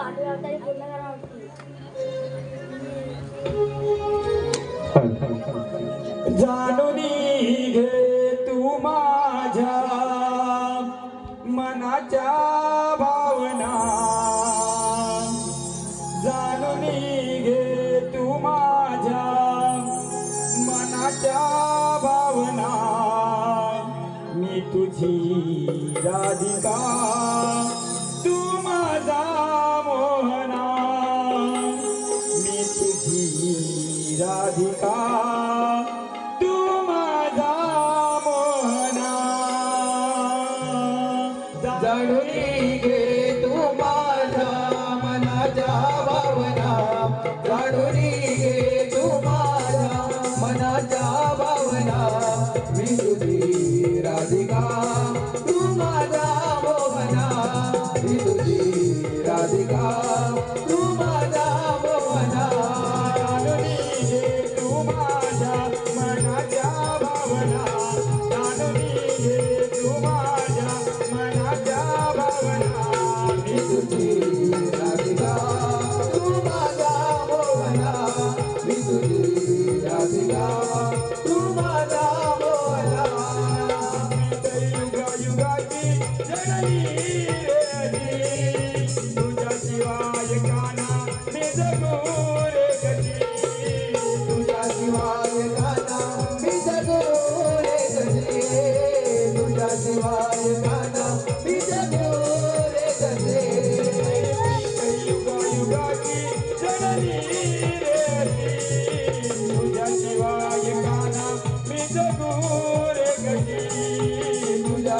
वाटू घे तू माझ्या मनाच्या भावना. जाणून घे तू माझ्या मनाच्या भावना. मी तुझी राधिका तू माझा तुझ्याधिका तू माझा मोहना. जाणून घे तू माझा मनाच्या भाव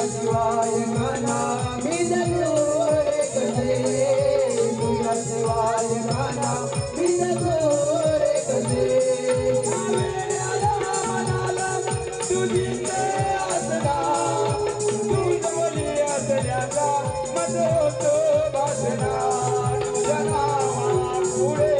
शिवाय म्हणा मी जगलो रे कसे तुझ्या शिवाय म्हणा मी जगलो रे कसे तुझी असला तू जवळी असल्याचा मज होतो भाषणा तुझ्या नावा पुढे